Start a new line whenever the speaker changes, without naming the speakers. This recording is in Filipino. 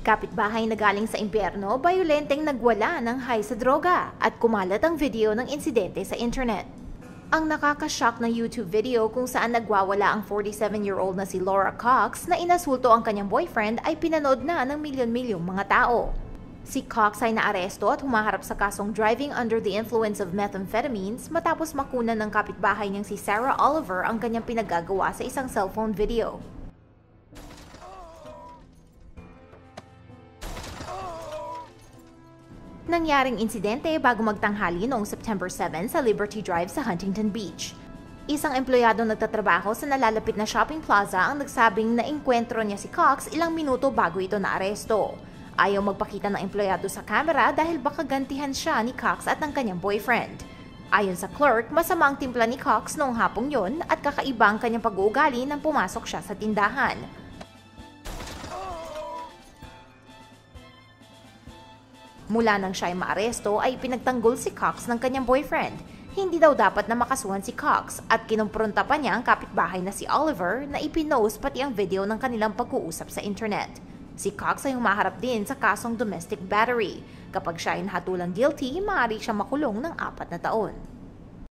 Kapitbahay na galing sa impyerno, bayolenteng nagwala ng high sa droga at kumalat ang video ng insidente sa internet. Ang nakakashock na YouTube video kung saan nagwawala ang 47-year-old na si Laura Cox na inasulto ang kanyang boyfriend ay pinanood na ng milyon-milyong mga tao. Si Cox ay naaresto at humaharap sa kasong driving under the influence of methamphetamines matapos makunan ng kapitbahay niyang si Sarah Oliver ang kanyang pinagagawa sa isang cellphone video. Nangyaring insidente bago magtanghali noong September 7 sa Liberty Drive sa Huntington Beach. Isang empleyado nagtatrabaho sa nalalapit na shopping plaza ang nagsabing na enkwentro niya si Cox ilang minuto bago ito naaresto. Ayaw magpakita ng empleyado sa kamera dahil baka gantihan siya ni Cox at ng kanyang boyfriend. Ayon sa clerk, masama ang timpla ni Cox noong hapong yon at kakaiba ang kanyang pag-uugali nang pumasok siya sa tindahan. Mula nang siya ay maaresto ay pinagtanggol si Cox ng kanyang boyfriend. Hindi daw dapat na makasuhan si Cox at kinumpronta pa niya ang kapitbahay na si Oliver na ipinost pati ang video ng kanilang pag-uusap sa internet. Si Cox ay humaharap din sa kasong domestic battery. Kapag siya ay nahatulang guilty, maaari siya makulong ng apat na taon.